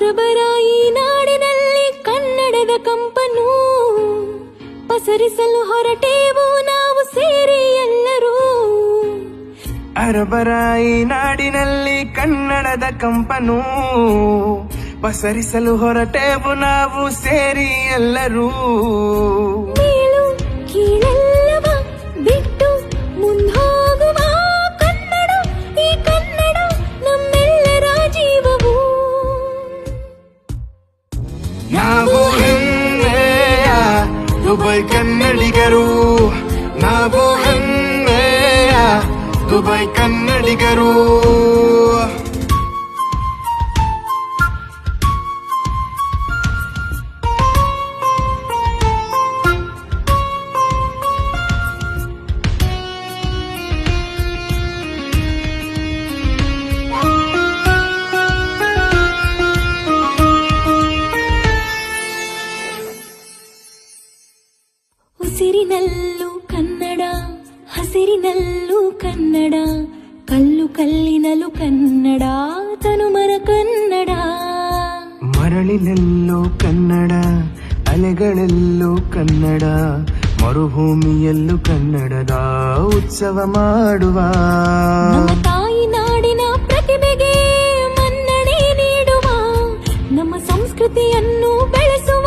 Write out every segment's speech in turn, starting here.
ಹರಬರ ಈ ನಾಡಿನಲ್ಲಿ ಕನ್ನಡದ ಕಂಪನು ಪಸರಿಸಲು ಹೊರಟೇವು ನಾವು ಸೇರಿ ಎಲ್ಲರೂ. ಅರಬರ ನಾಡಿನಲ್ಲಿ ಕನ್ನಡದ ಕಂಪನು ಪಸರಿಸಲು ಹೊರಟೇವು ನಾವು ಸೇರಿ ಎಲ್ಲರೂ. ದುಬೈ ಕನ್ನಡಿಗರು ನಾವು ಹೆಮ್ಮೆಯ ದುಬೈ ಕನ್ನಡಿಗರು. ಉಸಿರಿನಲ್ಲೂ ಕನ್ನಡ ಹಸಿರಿನಲ್ಲೂ ಕನ್ನಡ ಕಲ್ಲು ಕಲ್ಲಿನಲ್ಲೂ ಕನ್ನಡ ತನುಮರ ಕನ್ನಡ. ಮರಳಿನಲ್ಲೂ ಕನ್ನಡ ಅಲೆಗಳಲ್ಲೂ ಕನ್ನಡ ಮರುಭೂಮಿಯಲ್ಲೂ ಕನ್ನಡದ ಉತ್ಸವ ಮಾಡುವ. ನಮ್ಮ ತಾಯಿ ನಾಡಿನ ಪ್ರತಿಭೆಗೆ ಮನ್ನಣೆ ನೀಡುವ ನಮ್ಮ ಸಂಸ್ಕೃತಿಯನ್ನು ಬೆಳೆಸುವ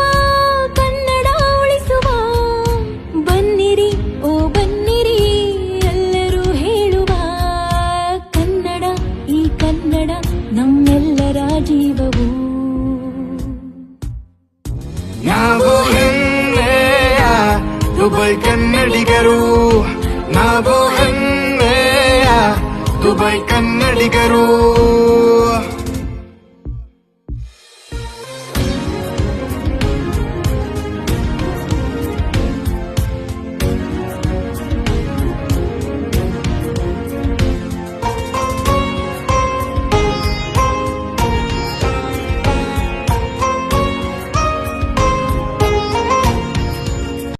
ದುಬೈ ಕನ್ನಡಿಗರು ನಾವು ಹೆಮ್ಮೆಯ ದುಬೈ ಕನ್ನಡಿಗರು